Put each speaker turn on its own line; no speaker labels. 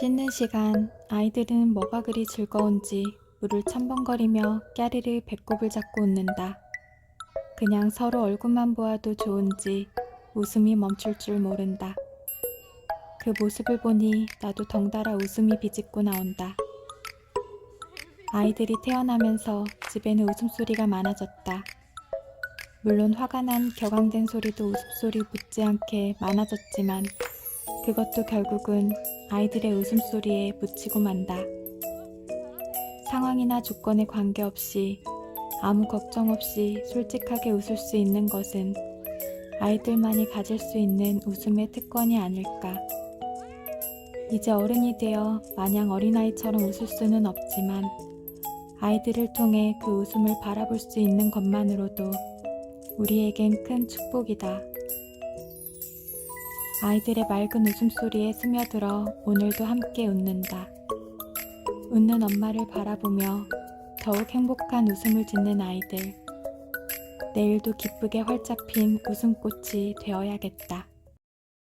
씻는 시간 아이들은 뭐가 그리 즐거운지 물을 첨벙거리며 까르르 배꼽을 잡고 웃는다. 그냥 서로 얼굴만 보아도 좋은지 웃음이 멈출 줄 모른다. 그 모습을 보니 나도 덩달아 웃음이 비집고 나온다. 아이들이 태어나면서 집에는 웃음소리가 많아졌다. 물론 화가 난 격앙된 소리도 웃음소리 못지않게 많아졌지만 그것도 결국은 아이들의 웃음소리에 묻히고 만다. 상황이나 조건에 관계없이 아무 걱정 없이 솔직하게 웃을 수 있는 것은 아이들만이 가질 수 있는 웃음의 특권이 아닐까. 이제 어른이 되어 마냥 어린아이처럼 웃을 수는 없지만 아이들을 통해 그 웃음을 바라볼 수 있는 것만으로도 우리에겐 큰 축복이다. 아이들의 맑은 웃음소리에 스며들어 오늘도 함께 웃는다. 웃는 엄마를 바라보며 더욱 행복한 웃음을 짓는 아이들. 내일도 기쁘게 활짝 핀 웃음꽃이 되어야겠다.